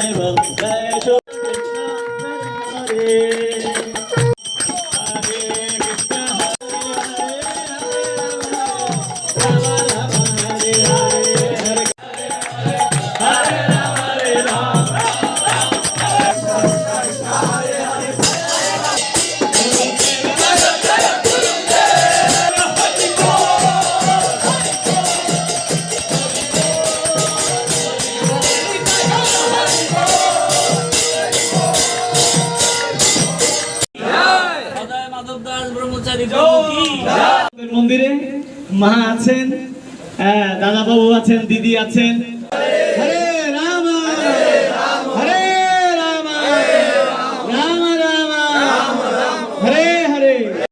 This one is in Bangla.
Hare Ram, Jai Shri Krishna, Hare Hare. মন্দিরে মা আছেন দাদা বাবু আছেন দিদি আছেন।